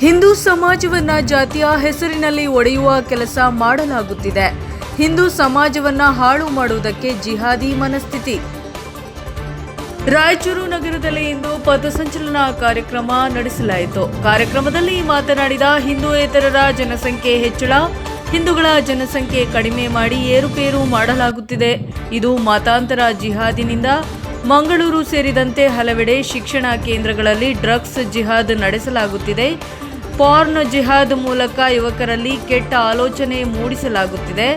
ಹಿಂದೂ ಸಮಾಜವನ್ನ ಜಾತಿಯ ಹೆಸರಿನಲ್ಲಿ ಒಡೆಯುವ ಕೆಲಸ ಮಾಡಲಾಗುತ್ತಿದೆ. ಹಿಂದೂ ಸಮಾಜವನ್ನ ಹಾಳು ಮಾಡುವುದಕ್ಕೆ ಜಿಹಾದಿ ಮನಸ್ಥಿತಿ. ರಾಯಚೂರು ನಗರದಲ್ಲಿ ಇಂದು ಪಥಸಂಚಲನ ಕಾರ್ಯಕ್ರಮ ನಡೆಸಲಾಯಿತು. ಕಾರ್ಯಕ್ರಮದಲ್ಲಿ ಮಾತನಾಡಿದ ಹಿಂದೂಯೇತರರ ಜನಸಂಖ್ಯೆ ಹೆಚ್ಚಳ, ಹಿಂದೂಗಳ ಜನಸಂಖ್ಯೆ ಕಡಿಮೆ ಮಾಡಿ ಏರುಪೇರು ಮಾಡಲಾಗುತ್ತಿದೆ. ಇದು ಮತಾಂತರ ಜಿಹಾದಿನಿಂದ ಮಂಗಳೂರು ಸೇರಿದಂತೆ ಹಲವೆಡೆ ಶಿಕ್ಷಣ ಕೇಂದ್ರಗಳಲ್ಲಿ ಡ್ರಗ್ಸ್ ಜಿಹಾದ್ ನಡೆಸಲಾಗುತ್ತಿದೆ. ಪಾರ್ನ್ ಜಿಹಾದ್ ಮೂಲಕ ಯುವಕರಲ್ಲಿ ಕೆಟ್ಟ ಆಲೋಚನೆ ಮೂಡಿಸಲಾಗುತ್ತಿದೆ.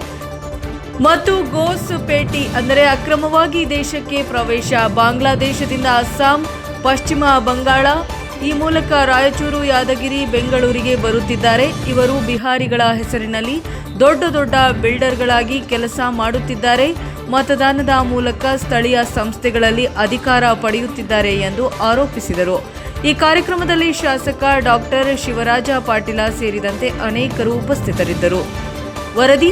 ಮತ್ತು ಗೋಸ್ ಪೇಟಿ ಅಂದರೆ ಅಕ್ರಮವಾಗಿ ದೇಶಕ್ಕೆ ಪ್ರವೇಶ, ಬಾಂಗ್ಲಾದೇಶದಿಂದ ಅಸ್ಸಾಂ, ಪಶ್ಚಿಮ ಬಂಗಾಳ, ಈ ಮೂಲಕ ರಾಯಚೂರು, ಯಾದಗಿರಿ, ಬೆಂಗಳೂರಿಗೆ ಬರುತ್ತಿದ್ದಾರೆ. ಇವರು ಬಿಹಾರಿಗಳ ಹೆಸರಿನಲ್ಲಿ ದೊಡ್ಡ ದೊಡ್ಡ ಬಿಲ್ಡರ್ಗಳಾಗಿ ಕೆಲಸ ಮಾಡುತ್ತಿದ್ದಾರೆ. ಮತದಾನದ ಮೂಲಕ ಸ್ಥಳೀಯ ಸಂಸ್ಥೆಗಳಲ್ಲಿ ಅಧಿಕಾರ ಪಡೆಯುತ್ತಿದ್ದಾರೆ ಎಂದು ಆರೋಪಿಸಿದರು. ಈ ಕಾರ್ಯಕ್ರಮದಲ್ಲಿ ಶಾಸಕ ಡಾಕ್ಟರ್ ಶಿವರಾಜ ಪಾಟೀಲ ಸೇರಿದಂತೆ ಅನೇಕರು ಉಪಸ್ಥಿತರಿದ್ದರು. ವರದಿ,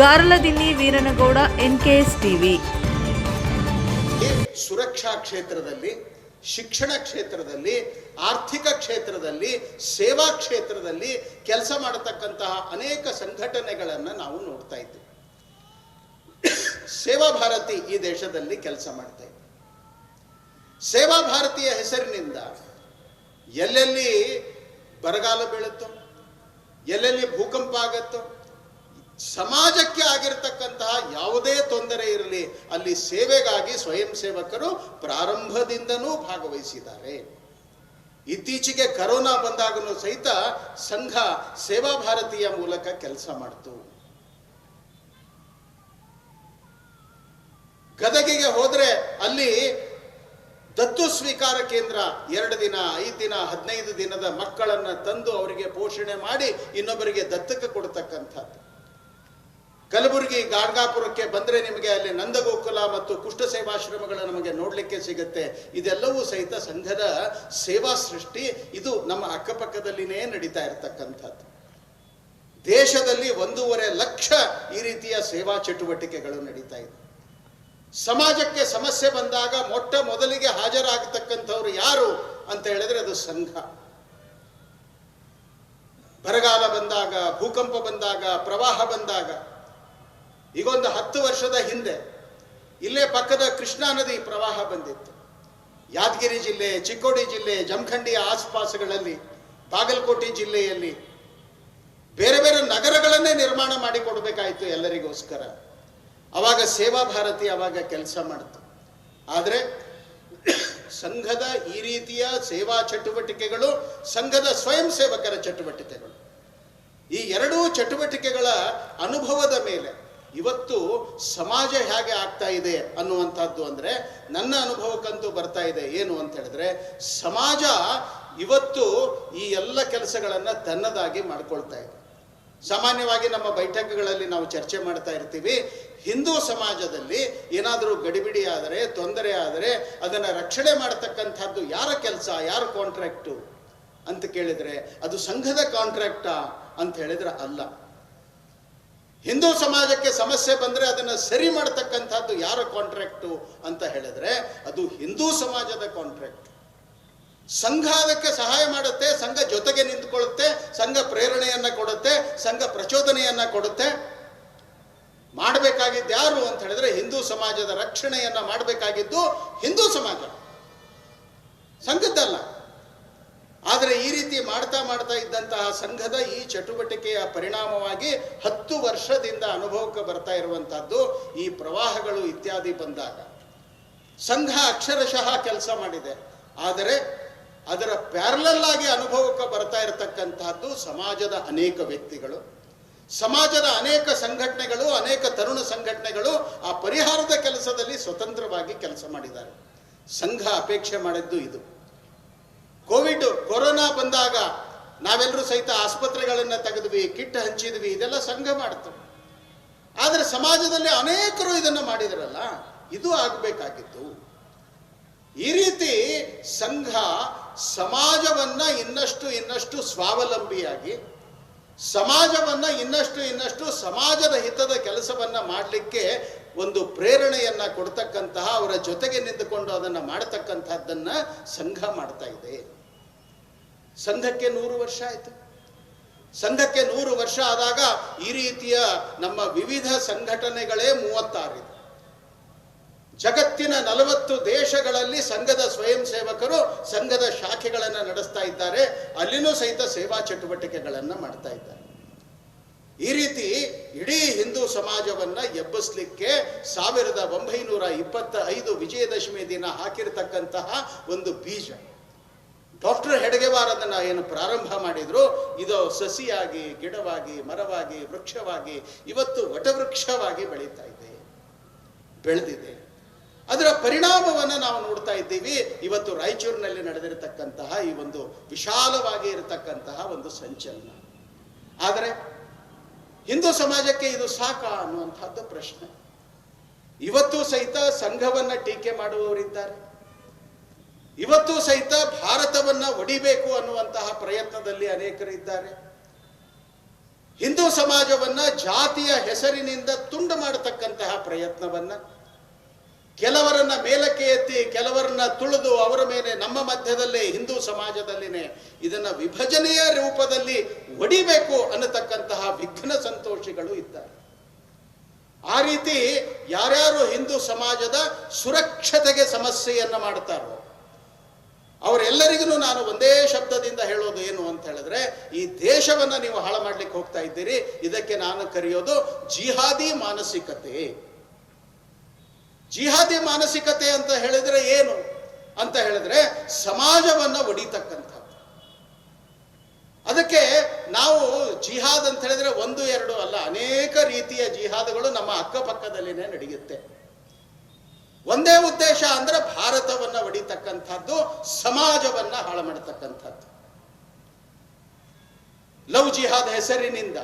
ಗಾರಲದಿನ್ನಿ ವೀರನಗೌಡ, ಎನ್ಕೆಎಸ್ ಟಿವಿ. ಸುರಕ್ಷಾ ಕ್ಷೇತ್ರದಲ್ಲಿ, ಶಿಕ್ಷಣ ಕ್ಷೇತ್ರದಲ್ಲಿ, ಆರ್ಥಿಕ ಕ್ಷೇತ್ರದಲ್ಲಿ, ಸೇವಾ ಕ್ಷೇತ್ರದಲ್ಲಿ ಕೆಲಸ ಮಾಡತಕ್ಕಂತಹ ಅನೇಕ ಸಂಘಟನೆಗಳನ್ನು ನಾವು ನೋಡ್ತಾ ಇದ್ದೀವಿ ಸೇವಾ ಭಾರತಿ ಈ ದೇಶದಲ್ಲಿ ಕೆಲಸ ಮಾಡ್ತಾ ಇದೆ ಸೇವಾ ಭಾರತೀಯ ಹೆಸರಿನಿಂದ ಎಲ್ಲೆಲ್ಲಿ ಬರಗಾಲ ಬೀಳುತ್ತೋ, ಎಲ್ಲೆಲ್ಲಿ ಭೂಕಂಪ ಆಗತ್ತೋ, ಸಮಾಜಕ್ಕೆ ಆಗಿರತಕ್ಕಂತಹ ಯಾವುದೇ ತೊಂದರೆ ಇರಲಿ, ಅಲ್ಲಿ ಸೇವೆಗಾಗಿ ಸ್ವಯಂ ಸೇವಕರು ಪ್ರಾರಂಭದಿಂದನೂ ಭಾಗವಹಿಸಿದ್ದಾರೆ. ಇತ್ತೀಚೆಗೆ ಕರೋನಾ ಬಂದಾಗಲೂ ಸಹಿತ ಸಂಘ ಸೇವಾ ಭಾರತೀಯ ಮೂಲಕ ಕೆಲಸ ಮಾಡ್ತು. ಗದಗಿಗೆ ಹೋದ್ರೆ ಅಲ್ಲಿ ದತ್ತು ಸ್ವೀಕಾರ ಕೇಂದ್ರ ಎರಡು ದಿನ ಐದು ದಿನ, ಹದಿನೈದು ದಿನದ ಮಕ್ಕಳನ್ನ ತಂದು ಅವರಿಗೆ ಪೋಷಣೆ ಮಾಡಿ ಇನ್ನೊಬ್ಬರಿಗೆ ದತ್ತಕ್ಕೆ ಕೊಡ್ತಕ್ಕಂಥದ್ದು. ಕಲಬುರಗಿ ಗಾರ್ಗಾಪುರಕ್ಕೆ ಬಂದ್ರೆ ನಿಮಗೆ ಅಲ್ಲಿ ನಂದಗೋಕುಲ ಮತ್ತು ಕುಷ್ಠ ಸೇವಾಶ್ರಮಗಳು ನಮಗೆ ನೋಡಲಿಕ್ಕೆ ಸಿಗುತ್ತೆ. ಇದೆಲ್ಲವೂ ಸಹಿತ ಸಂಘದ ಸೇವಾ ಸೃಷ್ಟಿ. ಇದು ನಮ್ಮ ಅಕ್ಕಪಕ್ಕದಲ್ಲಿನೇ ನಡೀತಾ ಇರತಕ್ಕಂಥದ್ದು. ದೇಶದಲ್ಲಿ ಒಂದೂವರೆ ಲಕ್ಷ ಈ ರೀತಿಯ ಸೇವಾ ಚಟುವಟಿಕೆಗಳು ನಡೀತಾ ಇದೆ. ಸಮಾಜಕ್ಕೆ ಸಮಸ್ಯೆ ಬಂದಾಗ ಮೊಟ್ಟ ಮೊದಲಿಗೆ ಹಾಜರಾಗತಕ್ಕಂಥವ್ರು ಯಾರು ಅಂತ ಹೇಳಿದ್ರೆ ಅದು ಸಂಘ. ಬರಗಾಲ ಬಂದಾಗ, ಭೂಕಂಪ ಬಂದಾಗ, ಪ್ರವಾಹ ಬಂದಾಗ, ಈಗೊಂದು ಹತ್ತು ವರ್ಷದ ಹಿಂದೆ ಇಲ್ಲೇ ಪಕ್ಕದ ಕೃಷ್ಣಾ ನದಿ ಪ್ರವಾಹ ಬಂದಿತ್ತು. ಯಾದಗಿರಿ ಜಿಲ್ಲೆ, ಚಿಕ್ಕೋಡಿ ಜಿಲ್ಲೆ ಜಮಖಂಡಿಯ ಆಸ್ಪಾಸುಗಳಲ್ಲಿ, ಬಾಗಲಕೋಟೆ ಜಿಲ್ಲೆಯಲ್ಲಿ ಬೇರೆ ಬೇರೆ ನಗರಗಳನ್ನೇ ನಿರ್ಮಾಣ ಮಾಡಿಕೊಡ್ಬೇಕಾಯಿತು ಎಲ್ಲರಿಗೋಸ್ಕರ. ಅವಾಗ ಸೇವಾ ಭಾರತಿ ಅವಾಗ ಕೆಲಸ ಮಾಡ್ತು. ಆದರೆ ಸಂಘದ ಈ ರೀತಿಯ ಸೇವಾ ಚಟುವಟಿಕೆಗಳು ಸಂಘದ ಸ್ವಯಂ ಸೇವಕರ ಚಟುವಟಿಕೆಗಳು. ಈ ಎರಡೂ ಚಟುವಟಿಕೆಗಳ ಅನುಭವದ ಮೇಲೆ ಇವತ್ತು ಸಮಾಜ ಹೇಗೆ ಆಗ್ತಾ ಇದೆ ಅನ್ನುವಂಥದ್ದು ಅಂದರೆ ನನ್ನ ಅನುಭವಕ್ಕಂತೂ ಬರ್ತಾ ಇದೆ. ಏನು ಅಂತ ಹೇಳಿದ್ರೆ ಸಮಾಜ ಇವತ್ತು ಈ ಎಲ್ಲ ಕೆಲಸಗಳನ್ನು ತನ್ನದಾಗಿ ಮಾಡ್ಕೊಳ್ತಾ ಇದೆ. ಸಾಮಾನ್ಯವಾಗಿ ನಮ್ಮ ಬೈಠಕ್ಗಳಲ್ಲಿ ನಾವು ಚರ್ಚೆ ಮಾಡ್ತಾ ಇರ್ತೀವಿ. ಹಿಂದೂ ಸಮಾಜದಲ್ಲಿ ಏನಾದರೂ ಗಡಿಬಿಡಿ ಆದರೆ, ತೊಂದರೆ ಆದರೆ, ಅದನ್ನು ರಕ್ಷಣೆ ಮಾಡತಕ್ಕಂಥದ್ದು ಯಾರ ಕೆಲಸ, ಯಾರ ಕಾಂಟ್ರಾಕ್ಟು ಅಂತ ಕೇಳಿದರೆ ಅದು ಸಂಘದ ಕಾಂಟ್ರಾಕ್ಟಾ ಅಂತ ಹೇಳಿದ್ರೆ ಅಲ್ಲ. ಹಿಂದೂ ಸಮಾಜಕ್ಕೆ ಸಮಸ್ಯೆ ಬಂದರೆ ಅದನ್ನು ಸರಿ ಮಾಡತಕ್ಕಂಥದ್ದು ಯಾರ ಕಾಂಟ್ರಾಕ್ಟು ಅಂತ ಹೇಳಿದ್ರೆ ಅದು ಹಿಂದೂ ಸಮಾಜದ ಕಾಂಟ್ರಾಕ್ಟ್ ಸಂಘ ಅದಕ್ಕೆ ಸಹಾಯ ಮಾಡುತ್ತೆ, ಸಂಘ ಜೊತೆಗೆ ನಿಂತ್ಕೊಳ್ಳುತ್ತೆ, ಸಂಘ ಪ್ರೇರಣೆಯನ್ನ ಕೊಡುತ್ತೆ, ಸಂಘ ಪ್ರಚೋದನೆಯನ್ನ ಕೊಡುತ್ತೆ. ಮಾಡಬೇಕಾಗಿದ್ದು ಯಾರು ಅಂತ ಹೇಳಿದ್ರೆ ಹಿಂದೂ ಸಮಾಜದ ರಕ್ಷಣೆಯನ್ನ ಮಾಡಬೇಕಾಗಿದ್ದು ಹಿಂದೂ ಸಮಾಜ. ಸಂಘದ್ದಲ್ಲ. ಆದರೆ ಈ ರೀತಿ ಮಾಡ್ತಾ ಮಾಡ್ತಾ ಇದ್ದಂತಹ ಸಂಘದ ಈ ಚಟುವಟಿಕೆಯ ಪರಿಣಾಮವಾಗಿ ಹತ್ತು ವರ್ಷದಿಂದ ಅನುಭವಕ್ಕೆ ಬರ್ತಾ ಇರುವಂತಹದ್ದು ಈ ಪ್ರವಾಹಗಳು ಇತ್ಯಾದಿ ಬಂದಾಗ. ಸಂಘ ಅಕ್ಷರಶಃ ಕೆಲಸ ಮಾಡಿದೆ. ಆದರೆ ಅದರ ಪ್ಯಾರಲಲ್ ಆಗಿ ಅನುಭವಕ್ಕೆ ಬರ್ತಾ ಇರತಕ್ಕಂತಹದ್ದು ಸಮಾಜದ ಅನೇಕ ವ್ಯಕ್ತಿಗಳು. ಸಮಾಜದ ಅನೇಕ ಸಂಘಟನೆಗಳು, ಅನೇಕ ತರುಣ ಸಂಘಟನೆಗಳು ಆ ಪರಿಹಾರದ ಕೆಲಸದಲ್ಲಿ ಸ್ವತಂತ್ರವಾಗಿ ಕೆಲಸ ಮಾಡಿದ್ದಾರೆ. ಸಂಘ ಅಪೇಕ್ಷೆ ಮಾಡಿದ್ದು ಇದು. ಕೋವಿಡ್, ಕೊರೋನಾ ಬಂದಾಗ ನಾವೆಲ್ಲರೂ ಸಹಿತ ಆಸ್ಪತ್ರೆಗಳನ್ನು ತೆಗೆದ್ವಿ, ಕಿಟ್ ಹಂಚಿದ್ವಿ, ಇದೆಲ್ಲ ಸಂಘ ಮಾಡ್ತು. ಆದರೆ ಸಮಾಜದಲ್ಲಿ ಅನೇಕರು ಇದನ್ನು ಮಾಡಿದರಲ್ಲ, ಇದು ಆಗಬೇಕಾಗಿತ್ತು. ಈ ರೀತಿ ಸಂಘ ಸಮಾಜವನ್ನ ಇನ್ನಷ್ಟು ಇನ್ನಷ್ಟು ಸ್ವಾವಲಂಬಿಯಾಗಿ, ಸಮಾಜವನ್ನ ಇನ್ನಷ್ಟು ಇನ್ನಷ್ಟು ಸಮಾಜದ ಹಿತದ ಕೆಲಸವನ್ನ ಮಾಡಲಿಕ್ಕೆ ಒಂದು ಪ್ರೇರಣೆಯನ್ನ ಕೊಡ್ತಕ್ಕಂತಹ, ಅವರ ಜೊತೆಗೆ ನಿಂತುಕೊಂಡು ಅದನ್ನು ಮಾಡತಕ್ಕಂತಹದ್ದನ್ನ ಸಂಘ ಮಾಡ್ತಾ ಇದೆ. ಸಂಘಕ್ಕೆ ನೂರು ವರ್ಷ ಆಯಿತು. ಸಂಘಕ್ಕೆ ನೂರು ವರ್ಷ ಆದಾಗ ಈ ರೀತಿಯ ನಮ್ಮ ವಿವಿಧ ಸಂಘಟನೆಗಳೇ ಮೂವತ್ತಾರಿದೆ ಜಗತ್ತಿನ ನಲವತ್ತು ದೇಶಗಳಲ್ಲಿ ಸಂಘದ ಸ್ವಯಂ ಸೇವಕರು ಸಂಘದ ಶಾಖೆಗಳನ್ನು ನಡೆಸ್ತಾ ಇದ್ದಾರೆ. ಅಲ್ಲಿನೂ ಸಹಿತ ಸೇವಾ ಚಟುವಟಿಕೆಗಳನ್ನು ಮಾಡ್ತಾ ಇದ್ದಾರೆ. ಈ ರೀತಿ ಇಡೀ ಹಿಂದೂ ಸಮಾಜವನ್ನ ಎಬ್ಬಿಸ್ಲಿಕ್ಕೆ ಸಾವಿರದ ಒಂಬೈನೂರ ಇಪ್ಪತ್ತ ಐದು ವಿಜಯದಶಮಿ ದಿನ ಹಾಕಿರ್ತಕ್ಕಂತಹ ಒಂದು ಬೀಜ. ಡಾಕ್ಟರ್ ಹೆಡಗೆವಾರ್ ಏನು ಪ್ರಾರಂಭ ಮಾಡಿದ್ರು. ಇದು ಸಸಿಯಾಗಿ, ಗಿಡವಾಗಿ, ಮರವಾಗಿ, ವೃಕ್ಷವಾಗಿ, ಇವತ್ತು ವಟವೃಕ್ಷವಾಗಿ ಬೆಳೀತಾ ಇದೆ. ಬೆಳೆದಿದೆ. ಅದರ ಪರಿಣಾಮವನ್ನು ನಾವು ನೋಡ್ತಾ ಇದ್ದೀವಿ. ಇವತ್ತು ರಾಯಚೂರಿನಲ್ಲಿ ನಡೆದಿರತಕ್ಕಂತಹ ಈ ಒಂದು ವಿಶಾಲವಾಗಿ ಇರತಕ್ಕಂತಹ ಒಂದು ಸಂಚಲನ. ಆದರೆ ಹಿಂದೂ ಸಮಾಜಕ್ಕೆ ಇದು ಸಾಕ ಅನ್ನುವಂಥದ್ದು ಪ್ರಶ್ನೆ. ಇವತ್ತು ಸಹಿತ ಸಂಘವನ್ನ ಟೀಕೆ ಮಾಡುವವರಿದ್ದಾರೆ. ಇವತ್ತು ಸಹಿತ ಭಾರತವನ್ನ ಒಡಿಬೇಕು ಅನ್ನುವಂತಹ ಪ್ರಯತ್ನದಲ್ಲಿ ಅನೇಕರಿದ್ದಾರೆ. ಹಿಂದೂ ಸಮಾಜವನ್ನ ಜಾತಿಯ ಹೆಸರಿನಿಂದ ತುಂಡು ಮಾಡತಕ್ಕಂತಹ ಪ್ರಯತ್ನವನ್ನ ಕೆಲವರನ್ನ ಮೇಲಕ್ಕೆ ಎತ್ತಿ, ಕೆಲವರನ್ನ ತುಳಿದು ಅವರ ಮೇಲೆ ನಮ್ಮ ಮಧ್ಯದಲ್ಲೇ, ಹಿಂದೂ ಸಮಾಜದಲ್ಲಿನೇ ಇದನ್ನ ವಿಭಜನೆಯ ರೂಪದಲ್ಲಿ ಒಡಿಬೇಕು ಅನ್ನತಕ್ಕಂತಹ ವಿಘ್ನ ಸಂತೋಷಿಗಳು ಇದ್ದಾರೆ. ಆ ರೀತಿ ಯಾರ್ಯಾರು ಹಿಂದೂ ಸಮಾಜದ ಸುರಕ್ಷತೆಗೆ ಸಮಸ್ಯೆಯನ್ನ ಮಾಡ್ತಾರೋ ಅವರೆಲ್ಲರಿಗೂ ನಾನು ಒಂದೇ ಶಬ್ದದಿಂದ ಹೇಳೋದು ಏನು ಅಂತ ಹೇಳಿದ್ರೆ, ಈ ದೇಶವನ್ನ ನೀವು ಹಾಳು ಮಾಡ್ಲಿಕ್ಕೆ ಹೋಗ್ತಾ ಇದ್ದೀರಿ, ಇದಕ್ಕೆ ನಾನು ಕರೆಯೋದು ಜಿಹಾದಿ ಮಾನಸಿಕತೆ. ಜಿಹಾದಿ ಮಾನಸಿಕತೆ ಅಂತ ಹೇಳಿದ್ರೆ ಏನು ಅಂತ ಹೇಳಿದ್ರೆ ಸಮಾಜವನ್ನ ಒಡಿತಕ್ಕಂಥದ್ದು. ಅದಕ್ಕೆ ನಾವು ಜಿಹಾದ್ ಅಂತ ಹೇಳಿದ್ರೆ ಒಂದು, ಎರಡು ಅಲ್ಲ, ಅನೇಕ ರೀತಿಯ ಜಿಹಾದ್ಗಳು ನಮ್ಮ ಅಕ್ಕಪಕ್ಕದಲ್ಲಿನೇ ನಡೆಯುತ್ತೆ. ಒಂದೇ ಉದ್ದೇಶ ಅಂದ್ರೆ ಭಾರತವನ್ನ ಒಡಿತಕ್ಕಂಥದ್ದು, ಸಮಾಜವನ್ನ ಹಾಳು ಮಾಡತಕ್ಕಂಥದ್ದು. ಲವ್ ಜಿಹಾದ್ ಹೆಸರಿನಿಂದ.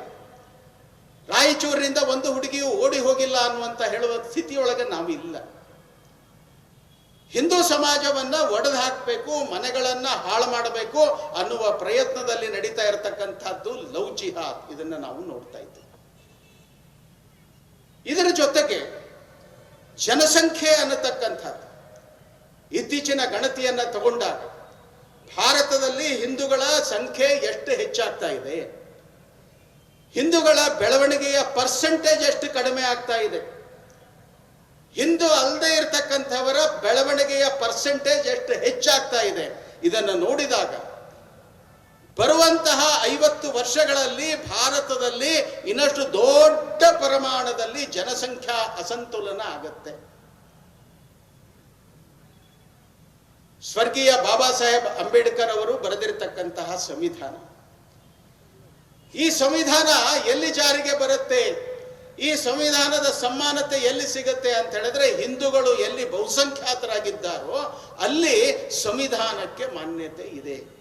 ರಾಯಚೂರಿನಿಂದ ಒಂದು ಹುಡುಗಿಯು ಓಡಿ ಹೋಗಿಲ್ಲ ಅನ್ನುವಂತ ಹೇಳುವ ಸ್ಥಿತಿಯೊಳಗೆ ನಾವು ಇಲ್ಲ ಹಿಂದೂ ಸಮಾಜವನ್ನ ಒಡೆದು ಹಾಕಬೇಕು, ಮನೆಗಳನ್ನ ಹಾಳು ಮಾಡಬೇಕು ಅನ್ನುವ ಪ್ರಯತ್ನದಲ್ಲಿ ನಡೀತಾ ಇರತಕ್ಕಂಥದ್ದು ಲವ್ ಜಿಹಾದ್ ಇದನ್ನ ನಾವು ನೋಡ್ತಾ ಇದ್ದೀವಿ. ಇದರ ಜೊತೆಗೆ ಜನಸಂಖ್ಯೆ ಅನ್ನತಕ್ಕಂಥದ್ದು. ಇತ್ತೀಚಿನ ಗಣತಿಯನ್ನ ತಗೊಂಡಾಗ ಭಾರತದಲ್ಲಿ ಹಿಂದೂಗಳ ಸಂಖ್ಯೆ ಎಷ್ಟು ಹೆಚ್ಚಾಗ್ತಾ ಇದೆ? ಹಿಂದೂಗಳ ಬೆಳವಣಿಗೆಯ ಪರ್ಸೆಂಟೇಜ್ ಎಷ್ಟು ಕಡಿಮೆ ಆಗ್ತಾ ಇದೆ. ಹಿಂದೂ ಅಲ್ಲದೆ ಇರತಕ್ಕಂಥವರ ಬೆಳವಣಿಗೆಯ ಪರ್ಸೆಂಟೇಜ್ ಎಷ್ಟು ಹೆಚ್ಚಾಗ್ತಾ ಇದೆ. ಇದನ್ನು ನೋಡಿದಾಗ ಬರುವಂತಹ ಐವತ್ತು ವರ್ಷಗಳಲ್ಲಿ ಭಾರತದಲ್ಲಿ ಇನ್ನಷ್ಟು ದೊಡ್ಡ ಪ್ರಮಾಣದಲ್ಲಿ ಜನಸಂಖ್ಯಾ ಅಸಂತುಲನ ಆಗತ್ತೆ. ಸ್ವರ್ಗೀಯ ಬಾಬಾ ಸಾಹೇಬ್ ಅಂಬೇಡ್ಕರ್ ಅವರು ಬರೆದಿರತಕ್ಕಂತಹ ಸಂವಿಧಾನ. ಈ ಸಂವಿಧಾನ ಎಲ್ಲಿ ಜಾರಿಗೆ ಬರುತ್ತೆ? ಈ ಸಂವಿಧಾನದ ಸಮಾನತೆ ಎಲ್ಲಿ ಸಿಗುತ್ತೆ ಅಂತ ಹೇಳಿದ್ರೆ ಹಿಂದೂಗಳು ಎಲ್ಲಿ ಬಹುಸಂಖ್ಯಾತರಾಗಿದ್ದಾರೋ ಅಲ್ಲಿ ಸಂವಿಧಾನಕ್ಕೆ ಮಾನ್ಯತೆ ಇದೆ.